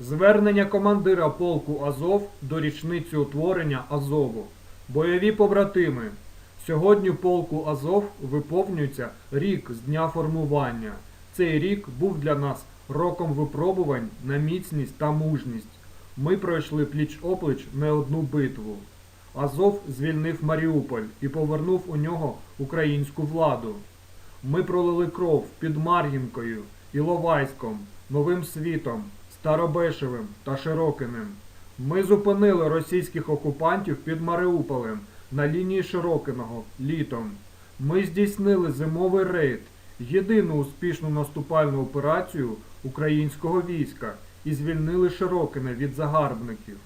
Звернення командира полку Азов до річниці утворення Азову. Бойові побратими. Сьогодні полку Азов виповнюється рік з дня формування. Цей рік був для нас роком випробувань на міцність та мужність. Ми пройшли пліч-опліч не одну битву. Азов звільнив Маріуполь і повернув у нього українську владу. Ми пролили кров під Мар'їнкою, Іловайськом, Новим Світом, Старобешевим та Широкиним. Ми зупинили російських окупантів під Маріуполем на лінії Широкиного літом. Ми здійснили зимовий рейд, єдину успішну наступальну операцію українського війська і звільнили Широкине від загарбників.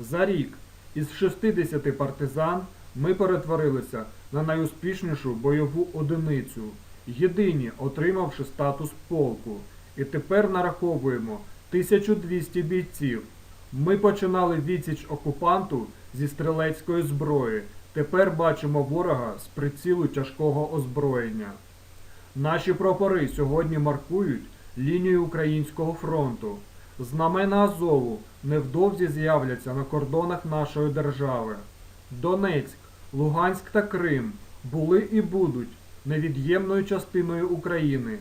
За рік із 60 партизан ми перетворилися на найуспішнішу бойову одиницю, єдині отримавши статус полку. І тепер нараховуємо 1200 бійців. Ми починали відсіч окупанту зі стрілецької зброї. Тепер бачимо ворога з прицілу тяжкого озброєння. Наші прапори сьогодні маркують лінію українського фронту. Знамена Азову невдовзі з'являться на кордонах нашої держави. Донецьк, Луганськ та Крим були і будуть невід'ємною частиною України.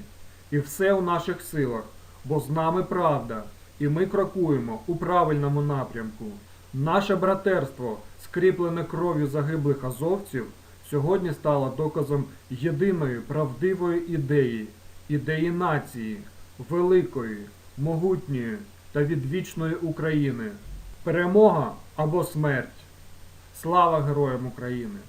І все у наших силах, бо з нами правда, і ми крокуємо у правильному напрямку. Наше братерство, скріплене кров'ю загиблих азовців, сьогодні стало доказом єдиної правдивої ідеї, ідеї нації, великої, могутньої та відвічної України. Перемога або смерть. Слава героям України!